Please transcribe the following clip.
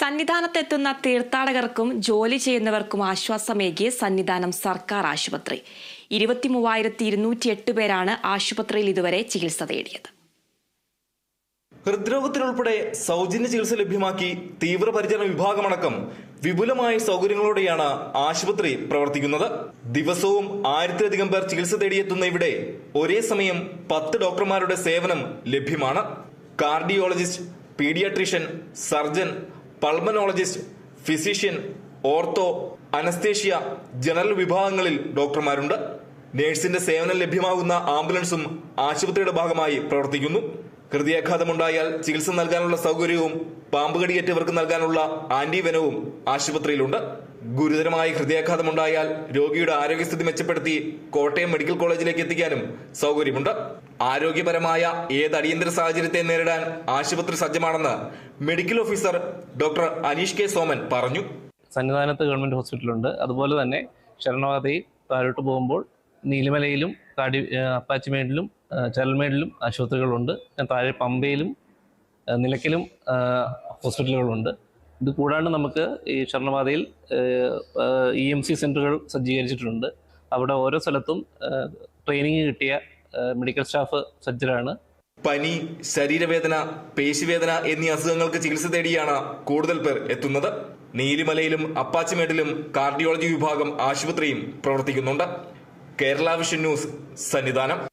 സന്നിധാനത്തെത്തുന്ന തീർത്ഥാടകർക്കും ജോലി ചെയ്യുന്നവർക്കും ആശ്വാസമേകിയ സന്നിധാനം സർക്കാർ ആശുപത്രി. ഇരുപത്തി മൂവായിരത്തി ഇരുന്നൂറ്റി എട്ട് പേരാണ് ആശുപത്രിയിൽ ഇതുവരെ ചികിത്സ തേടിയത്. ഹൃദ്രോഗത്തിനുൾപ്പെടെ സൗജന്യ ചികിത്സ ലഭ്യമാക്കി തീവ്രപരിചരണ വിഭാഗമടക്കം വിപുലമായ സൗകര്യങ്ങളോടെയാണ് ആശുപത്രി പ്രവർത്തിക്കുന്നത്. ദിവസവും ആയിരത്തിലധികം പേർ ചികിത്സ തേടിയെത്തുന്ന ഇവിടെ ഒരേ സമയം പത്ത് ഡോക്ടർമാരുടെ സേവനം ലഭ്യമാണ്. Cardiologist paediatrician surgeon pulmonologist physician ortho anaesthesia general വിഭാഗങ്ങളിൽ ഡോക്ടർമാരുണ്ട്. നഴ്സിന്റെ സേവനം ലഭ്യമാകുന്ന ആംബുലൻസും ആശുപത്രിയുടെ ഭാഗമായി പ്രവർത്തിക്കുന്നു. ഹൃദയാഘാതമുണ്ടായാൽ ചികിത്സ നൽകാനുള്ള സൗകര്യവും പാമ്പ് കടിയേറ്റവർക്ക് നൽകാനുള്ള ആന്റിവെനവും ആശുപത്രിയിലുണ്ട്. ഗുരുതരമായ ഹൃദയാഘാതമുണ്ടായാൽ രോഗിയുടെ ആരോഗ്യസ്ഥിതി മെച്ചപ്പെടുത്തി കോട്ടയം മെഡിക്കൽ കോളേജിലേക്ക് എത്തിക്കാനും സൗകര്യമുണ്ട്. ആരോഗ്യപരമായ ഏത് അടിയന്തര സാഹചര്യത്തെ നേരിടാൻ ആശുപത്രി സജ്ജമാണെന്ന് medical officer doctor Aneesh K Soman പറഞ്ഞു. സന്നിധാനത്ത് ഗവൺമെന്റ് ഹോസ്പിറ്റലുണ്ട്. അതുപോലെ തന്നെ ശരണവാതയിൽ താഴോട്ട് പോകുമ്പോൾ നീലിമലയിലും കാടി ഏഹ് ചരൽമേടിലും ആശുപത്രികളുണ്ട്. താഴെ പമ്പയിലും നിലയ്ക്കലും ഹോസ്പിറ്റലുകളുണ്ട്. ഇത് കൂടാണ്ട് നമുക്ക് ഈ ശരണവാദയിൽ ഇ എം സി സെന്ററുകൾ സജ്ജീകരിച്ചിട്ടുണ്ട്. അവിടെ ഓരോ സ്ഥലത്തും ട്രെയിനിങ് കിട്ടിയ മെഡിക്കൽ സ്റ്റാഫ് സജ്ജരാണ്. പനി ശരീരവേദന പേശിവേദന എന്നീ അസുഖങ്ങൾക്ക് ചികിത്സ തേടിയാണ് കൂടുതൽ പേർ എത്തുന്നത്. നീലിമലയിലും അപ്പാച്ചിമേട്ടിലും കാർഡിയോളജി വിഭാഗം ആശുപത്രിയും പ്രവർത്തിക്കുന്നുണ്ട്. Kerala vision news Sannidhanam.